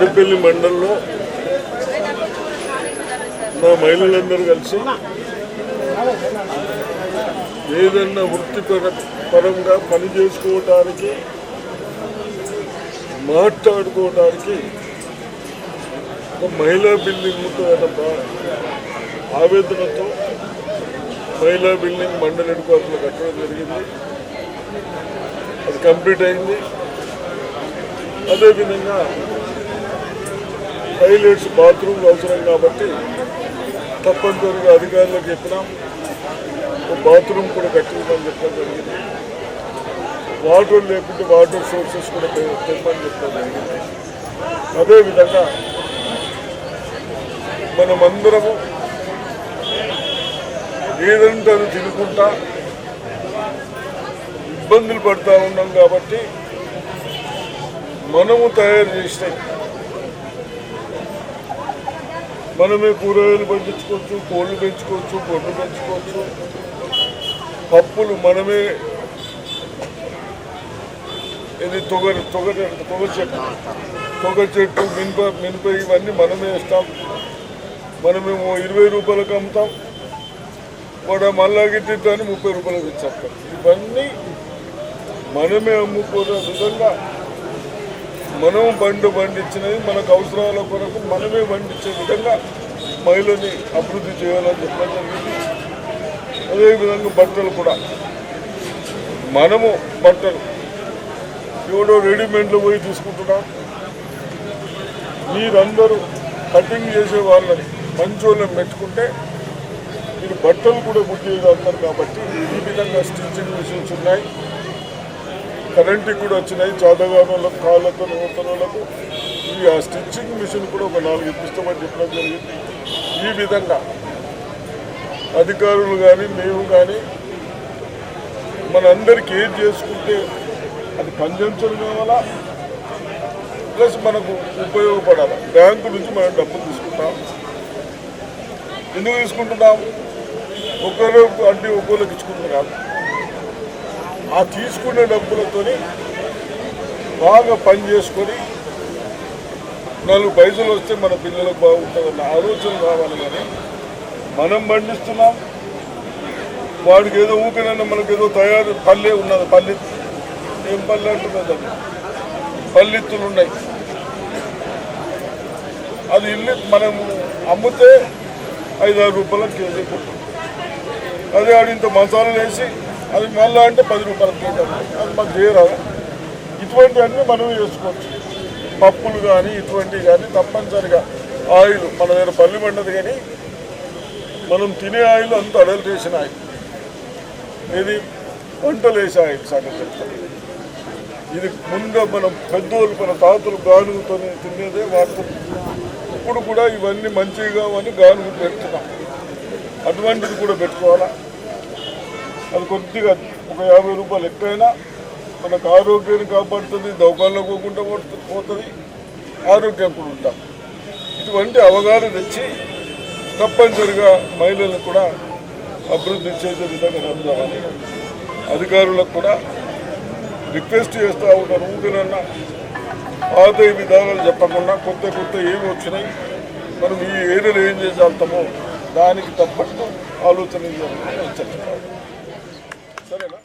ఈరోజు మండలంలో మా మహిళలందరూ కలిసి ఏదన్నా వృత్తిపర పరంగా పని చేసుకోవటానికి మాట్లాడుకోవటానికి ఒక మహిళా బిల్డింగ్ ఆవేదనతో మహిళా బిల్డింగ్ మండలి హెడ్ కట్టడం జరిగింది. అది కంప్లీట్ అయింది. అదేవిధంగా టాయిలెట్స్ బాత్రూమ్లు అవసరం కాబట్టి తప్పనిసరిగా అధికారులకు చెప్పినాం. బాత్రూమ్ కూడా కట్టించమని చెప్పడం జరిగింది. వాటర్ లేకుంటే వాటర్ సోర్సెస్ కూడా తె- తెమ్మని చెప్పడం జరిగింది. అదేవిధంగా మనమందరము ఏదంటే అది తినుకుంటా ఇబ్బందులు పడుతూ ఉన్నాం కాబట్టి మనము తయారు చేసినాయి మనమే కూరగాయలు పండించుకోవచ్చు కోళ్ళు పెంచుకోవచ్చు గొడ్లు పెంచుకోవచ్చు. పప్పులు మనమే ఇది తొగరి తొగరి తొగ చెట్టు. తొగ చెట్టు మినప మినప ఇవన్నీ మనమే వేస్తాం. మనమేమో ఇరవై రూపాయలకు అమ్ముతాం. వాడు మళ్ళా గిట్టిద్దాన్ని ముప్పై రూపాయలకు ఇచ్చేస్తాం ఇవన్నీ మనమే అమ్ముకునే విధంగా మనం బండు పండించినది మనకు అవసరాల కొరకు మనమే పండించే విధంగా మహిళని అభివృద్ధి చేయాలని చెప్పడం జరిగింది. అదేవిధంగా బట్టలు కూడా. మనము బట్టలు ఎవడో రెడీమేడ్లో పోయి తీసుకుంటున్నాం. మీరందరూ కటింగ్ చేసే వాళ్ళని మంచోళ్ళని మెచ్చుకుంటే మీరు బట్టలు కూడా కుట్టేయగలుగుతారు కాబట్టి ఈ విధంగా స్టిచ్చింగ్ మిషన్స్ ఉన్నాయి. కరెంటు కూడా వచ్చినాయి. చాదగాని వాళ్ళకు కాళ్ళకు నూతన వాళ్ళకు ఈ ఆ స్టిచ్చింగ్ మిషన్ కూడా ఒక నాలుగు ఇప్పిస్తామని చెప్పడం జరిగింది. ఈ విధంగా అధికారులు కానీ మేము కానీ మనందరికీ ఏం చేసుకుంటే అది కన్జంప్షన్ కావాలా? ప్లస్ మనకు ఉపయోగపడాలి? బ్యాంకు నుంచి మనం డబ్బులు తీసుకుంటాం. ఎందుకు తీసుకుంటున్నాం? ఒకరు అంటే ఒక్కోళ్ళకి ఇచ్చుకుంటున్నాం. ఆ తీసుకునే డబ్బులతో బాగా పని చేసుకొని నాలుగు పైసలు వస్తే మన పిల్లలకు బాగుంటుందన్న ఆలోచన రావాలి కానీ మనం పండిస్తున్నాం. వాడికి ఏదో ఊపినన్న మనకు ఏదో తయారు పల్లె ఉన్నది పల్లె ఏం పల్లె అంటున్నదండి పల్లెత్తులు ఉన్నాయి. అది ఇల్లు మనం అమ్మితే ఐదు ఆరు రూపాయలకు కేజీ కొట్టు అదే ఆడింత ఇంత మసాలాలు వేసి అది మళ్ళా అంటే పది రూపాయలు కేజీ అది. మాకు చేయరాదు ఇటువంటివన్నీ మనం చేసుకోవచ్చు. పప్పులు కానీ ఇటువంటివి కానీ తప్పనిసరిగా ఆయిల్ మన దగ్గర పల్లి పండదు కానీ మనం తినే ఆయిల్ అంత అడల్టేషన్ ఆయిల్. ఇది వంటలు వేసే ఆయిల్ సగం చెప్తాను ఇది ముందు మనం పెద్దోళ్ళు మన తాతలు గానుగుతో తినేదే వాడుతున్నాం ఇప్పుడు కూడా ఇవన్నీ మంచిగా అని గానుగు పెడుతున్నాం. అటువంటిది కూడా పెట్టుకోవాలా? అది కొద్దిగా ఒక యాభై రూపాయలు ఎక్కువైనా మనకు ఆరోగ్యాన్ని కాపాడుతుంది దౌకాల్లో పోకుండా పోతుంది. ఆరోగ్యం కూడా ఉంటాం ఇటువంటి అవగాహన తెచ్చి తప్పనిసరిగా మహిళలను కూడా అభివృద్ధి చేసే విధంగా నడుపుదామని అధికారులకు కూడా రిక్వెస్ట్ చేస్తూ ఉంటారు ఊరినన్నా పాత విధానాలు చెప్పకుండా కొత్త కొత్త ఏమి వచ్చినాయి మనం ఈ ఏరియాలో ఏం చేసేస్తామో దానికి తప్పట్టు ఆలోచన చేయాలని Sole, ¿no?